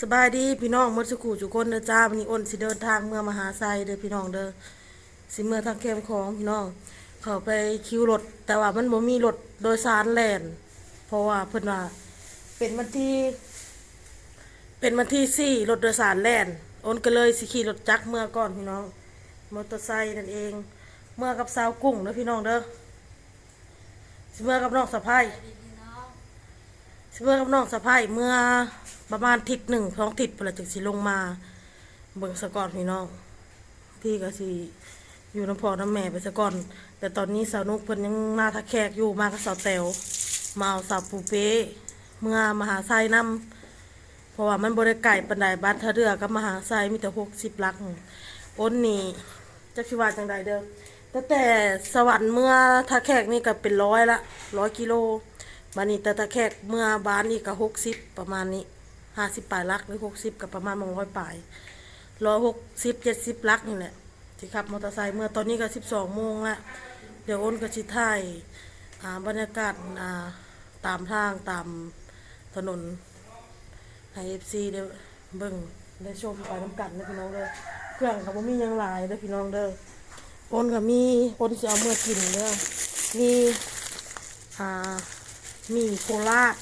สบายดีพี่น้องมดสุขุทุกคนเด้อจ้าวันนี้อ้นสิเดินทางเมื่อมหาไซเด้อพี่น้องเด้อสิเมื่อทางเข้มของพี่น้อง เขาไปคิวรถแต่ว่ามันบ่มีรถโดยสารแล่นเพราะว่าเพิ่นว่าเป็นวันที่ เป็นวันที่สี่รถโดยสารแล่นอ้นก็เลยสิขี่รถจักรเมื่อก่อนพี่น้องมอเตอร์ไซค์นั่นเอง เมื่อกับสาวกุ้งเด้อพี่น้องเด้อสิเมื่อกับน้องสะพ้าย สิเมื่อกับน้องสะพ้ายเมื่อประมาณทิศหนึ่งสองทิศพื่อจึงสิลงมา เบิ่งสะก่อนพี่น้องพี่ก็สิอยู่น้ำพอน้ำแม่ไปสะก่อน แต่ตอนนี้สาวนุกเพิ่นยังมาทักแขกอยู่มากับสาวแต๋วมาเอาสาวปูเป้เมื่อมหาไซนำเพราะว่ามันบริไก่ปันไดบัตรทะเรือกับมหาไซมีแต่หกสิบลักอ้นนี่จักสิว่าจังใดเด้อแต่แต่สวรรค์เมื่อทักแขกนี่ก็เป็นร้อยละร้อยกิโล บานนี้ต่ตะแคกเมื่อบ้านนี่ก็หกสิบประมาณนี้ห้าสิบปลายลักหรือหกสิบกับประมาณมองร้อยปลายร้อยหกสิบเจ็ดสิบลักนี่แหละที่ขับมอเตอร์ไซค์เมื่อตอนนี้ก็สิบสองโมงละเดี๋ยวอ้นก็ชิถ่ายอ่าบรรยากาศาตามทางตามถนนให้เอฟซีได้เบิ่งได้ชมไปน้ำกันนะพี่น้องเด้อเครื่องเขาบ่มียังหลายเด้อพี่น้องเด้ออ้นก็มีอ้นจะเอาเมื่อกินเด้อมีอ่า มีโคราช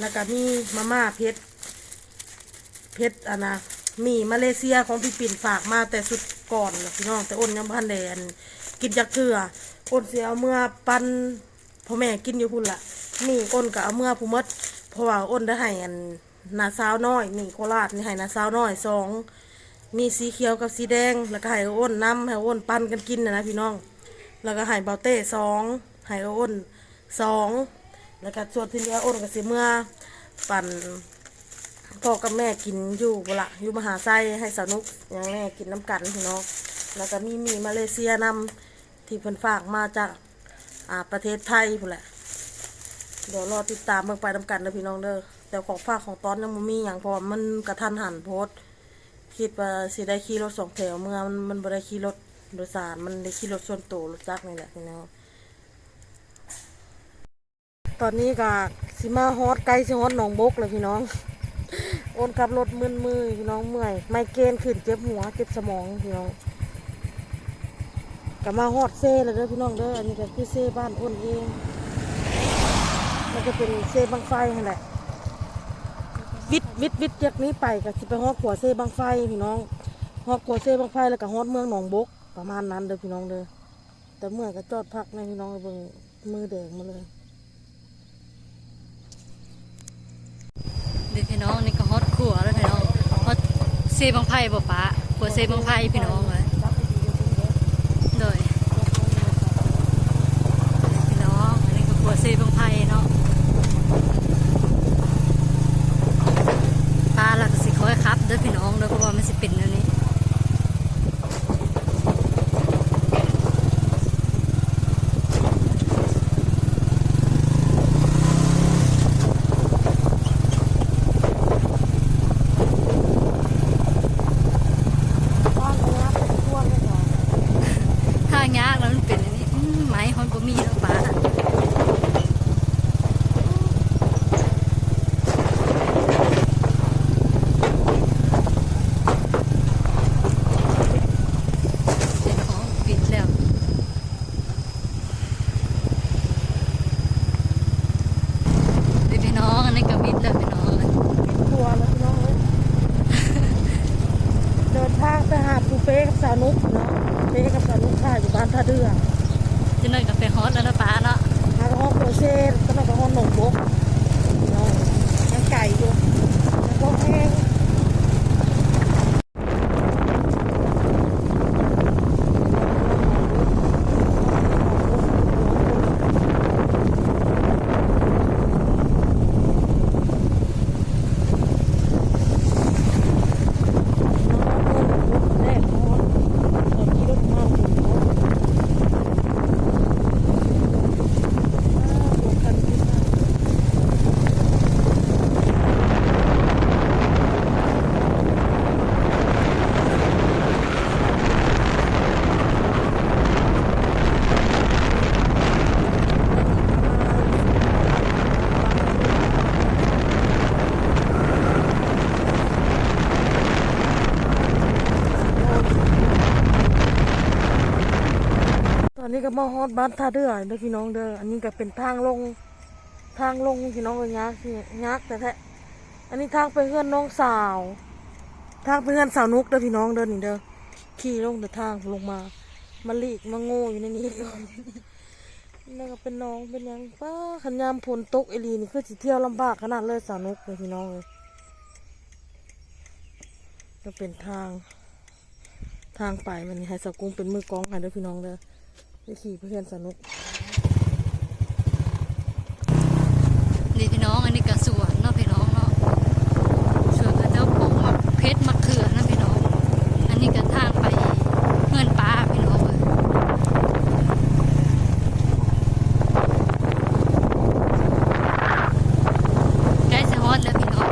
แล้วก็มีมาม่าเพชรเพชรอันนะมีมาเลเซียของพี่ปิ่นฝากมาแต่สุดก่อนนะพี่น้องแต่อ้นยังพันแดนกินจากเถื่ออ้นเสียเอาเมื่อปันพ่อแม่กินอยู่พุ่นละนี่อ้นก็เอาเมื่อผู้มดเพราะว่าอ้นได้ให้อันนาซาวน้อยนี่โคราชนี่ให้นาซาวน้อยสองมีสีเขียวกับสีแดง แล้วก็ให้อ้นน้ำให้อ้นปันกันกินนะนะพี่น้อง แล้วก็ให้เบาเต้สองให้อ้นสอง แล้วก็ส่วนที่เหลืออ้นก็สิเมื่อปั่นพ่อกับแม่กินอยู่ละอยู่มหาไซให้สนุกอย่างแม่กินน้ำกันพี่น้องแล้วก็มีมีมาเลเซียนำที่เพิ่นฝากมาจากอ่าประเทศไทยพุ่นแหละเดี๋ยวรอติดตามเบิ่งไปน้ำกันนะพี่น้องเด้อแต่ของฝากของตอนยังมีอย่างพราะว่ามันกระทันหันโพสคิดว่าสิได้ขี่รถสองแถวเมื่อมันมันบ่ได้ขี่รถโดยสารมันได้ขี่รถส่วนตัวรถจักรนี่แหละพี่น้อง ตอนนี้ก็สิมาฮอดใกลสิฮอดหนองบกเลยพี่น้อง โอนขับรถมึนมือพี่น้องเมื่อย ไมเกรนขึ้นเจ็บหัวเจ็บสมองพี่น้องก็มาฮอดเซ่เลยเด้อพี่น้องเด้ออันนี้ก็คือเซ่บ้านอ้นเองมันจะเป็นเซ่บังไฟนั่นแหละวิทย์วิทย์วิทย์จากนี้ไปก็สิไปฮอดขัวเซ่บังไฟพี่น้องฮอดขัวเซ่บังไฟแล้วก็ฮอดเมืองหนองบกประมาณนั้นเด้อพี่น้องเด้อแต่เมื่อก็จอดพักในพี่น้องเบิ่งมือแดงมาเลย ด็กพี่น้องนี่ก็ฮอตขัวแล้วพี่น้องฮอตเซบังไพ่บ่ปะขัวเซบังไพ่พี่น้องเลย ฮอดบ้านท่าเรือเด้อพี่น้องเด้ออันนี้ก็เป็นทางลงทางลงพี่น้องเอ้ยยักยักแต่แท้อันนี้ทางไปเฮือนน้องสาว ทางไปเฮือนสาวนุกเด้อพี่น้องเด้อนี่เด้อขี่ลงเด้อทางลงมามาลีกมาโง่อยู่ในนี้ก่อนนั่นก็เป็นน้องเป็นยังป้าขันยามฝนตกไอหลีนี่คือสิเที่ยวลำบากขนาดเลยสาวนุกเลยพี่น้องเลยก็เป็นทางทางไปมันให้สาวกุ้งเป็นมือกองให้เด้อพี่น้องเด้อ ไปขี่เพื่อนสนุก นี่พี่น้องอันนี้ก็สวนเนาะพี่น้องเนาะสวนก็เจ้าปลูกมะเพชรมะเขือนะพี่น้อง อันนี้ก็ทางไปเงินปลาพี่น้องเลยใกล้จะฮอดแล้วพี่น้อง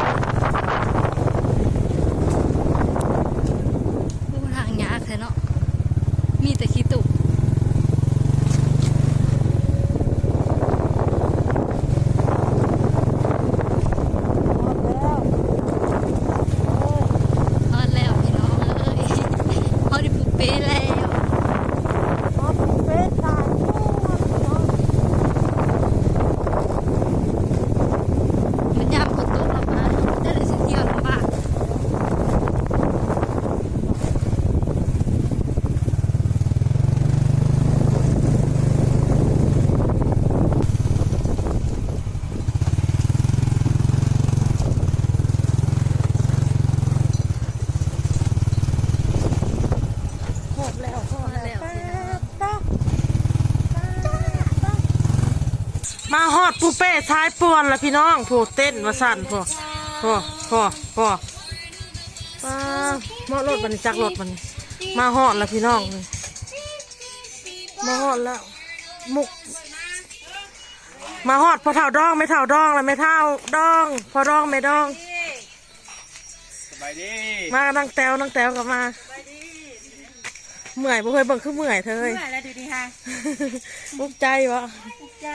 ผู้ทางยากแท้เนาะมีแต่ขี้ตุก ฮอดแล้วพี่น้องเอ้ยฮ อดดิปุเป้แล้ว อ๋อเป็นตายโอ้ยพี่น้อง มันยามฝนตกลงมาได้เลยสิเที่ยวลำบาก หอบแล้วหอบแล้วมาฮอด ปูเป้ท้ายป่วนแล้วพี่น้องผู้เต้นมาสั่นพอพอพอพอป้าหมอรถบัดนจักรถมันมาฮอดแล้วพี่น้องมาฮอดแล้วมุก มาฮอดพอเท่าดองไม่เท่าดองแล้วไม่เท่าดอง พอดองไม่ดองสบายดีมากับนางแต้วนางแต้วกลับมาเมื่อยบ่เคยเบิ่งคือเมื่อยเธอเฮ้ยเมื่อไรดูดีค่ะมุกใจวะถูกใจ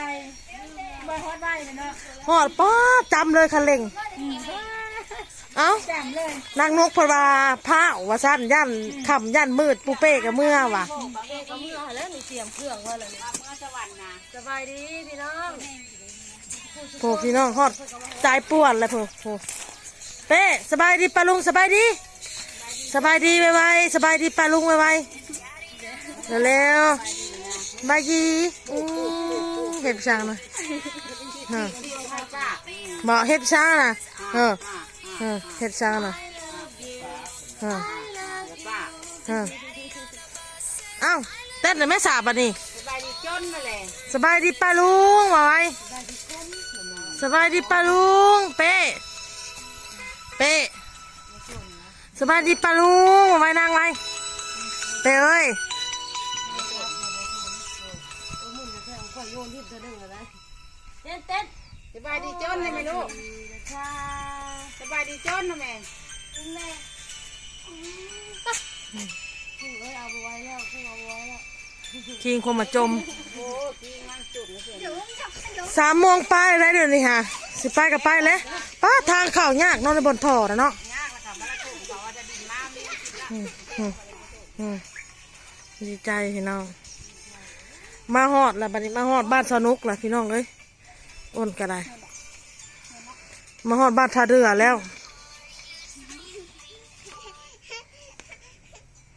บอยฮอตไว้เลยเนาะหอดป้าจำเลยคันเร่ง เอ้าแจ่มเลยนางนกเพนวาผ้าว่าสั้นย่านขำย่านมืดปูเป้กับเมื่อว่ะเมื่อแล้วมีเตรียมเครื่องไว้เลยเมื่อสวรรค์นะสบายดีพี่น้องโผพี่น้องหอดใจป่วนเลยโผโผเป้สบายดีปาลุงสบายดี สบายดีไวๆสบายดีปาลุงไวๆเร็วๆบายดีอู้เห็บช้างนะฮะบอกเห็บช้างนะเออเออเห็บช้างนะเออเออเอ้าเต้นเลยไม่สาบอะนี่สบายดีจนมาเลยสบายดีป้าลุงวายสบายดีป้าลุงเป้เป้สบายดีป้าลุงวายนางไว้เป้เอ้ย เต้นเต้นสบายดีจนเลยไหมลูกสบายดีจนนะแม่คิงคงมาจมโอ้พี่มันจุ่มนะเสียสามโมงไปอะไรเดี๋ยวนี้ฮะสิไปกับไปเลยป้าทางเข่ายากเนอนในบนท่อนะเนาะยากละค่ะมาละจุ่มเขาว่าจะดินน้ำนี่อืมอืมอืมดีใจพี่น้อง มาฮอดแล้วบัดนี้มาฮอดบ้านสนุกล่ะพี่น้องเอ้ย อ้นก็ได้ มาฮอดบ้านท่าเรือแล้ว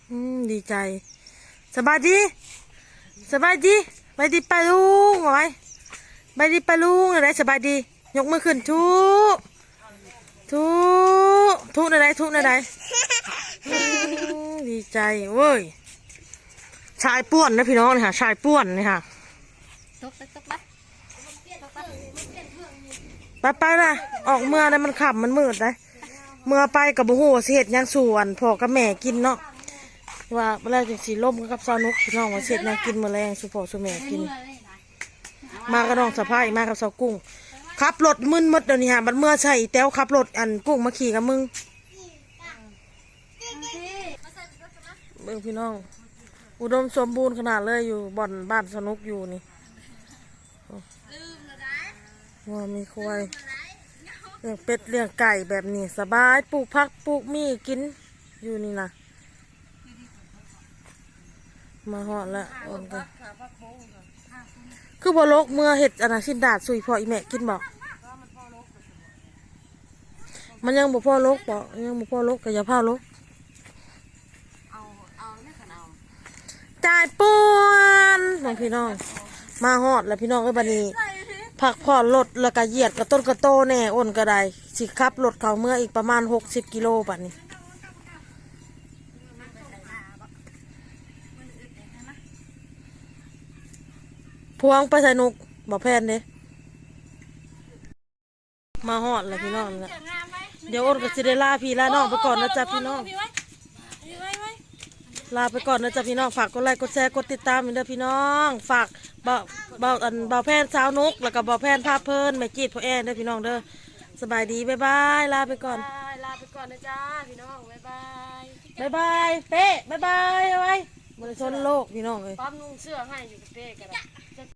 อืมดีใจ สบายดี สบายดีสบายดีปาลุงเอไว้สบายดีปาลุงอะไรสบายดี ยกมือขึ้นทุทุทุอะไรทุอะไรดีใจเว้ย ชายป้วนนะพี่น้องนี่ค่ะ ชายป้วนนี่ค่ะตกตกตกไป ไปไปนะออกเมื่อนะมันขับมันมืดเลยเมื่อไปกับบุหูเสียดยังส่วนพอกับแม่กินเนาะว่าเวลาจังสีล่มกับซานุกพี่น้องว่าเสียดยังกินมื้อแรงสุพอสุแม่กิน มากับน้องสะพ้ายมากับสาวกุ้งขับรถมึนมดเดี๋ยวนี้ฮะบัดเมื่อใช่แต้วขับรถอันกุ้งมาขี่กับมึงเบิ่งพี่น้อง อุดมสมบูรณ์ขนาดเลยอยู่บ่อนบ้านสนุกอยู่นี่ ว่ามีควายเลี้ยงเป็ดเลี้ยงไก่แบบนี้สบายปลูกผักปลูกมีกินอยู่นี่นะมาหอดละอนกันคือบ่ลกเมื่อเห็ดอันน่ะชิ้นดาดสุยพออีแม่กินบอกมันยังบ่พอลกบอกยังบ่พอลกก็อย่าพาลกจ่ายป่วนน้องพี่น้อง มาหอดแล้วพี่น้องเอ้บัดนี้ พักผ่อนรถแล้วก็เหยียดกับต้นกระโตแน่อ้นก็ได้สิขับรถเขาเมื่ออีกประมาณหกสิบกิโลบัดนี้พวงไปใส่นุกบอกแพนเด้มาหอดแล้วพี่น้องนะเดี๋ยวอ้นก็สิได้ลาพี่ลาน้องไปก่อนนะจ๊ะพี่น้องลาไปก่อนนะจ๊ะพี่น้องฝากกดไลค์กดแชร์กดติดตามอีกเด้อพี่น้อง ฝากเบา เบาอันเบาแพนสาวนุกแล้วก็เบาแพนภาพเพลินแม่จีดพ่อแอนเด้อพี่น้องเด้อสบายดีบ๊ายบายลาไปก่อนลาไปก่อนนะจ้าพี่น้องบ๊ายบายบ๊ายบายเป๊ะบ๊ายบายเอาไว้บริชนโลกพี่น้องเอ้ยป้อมนุ่งเสื้อให้อยู่กับเป้กัน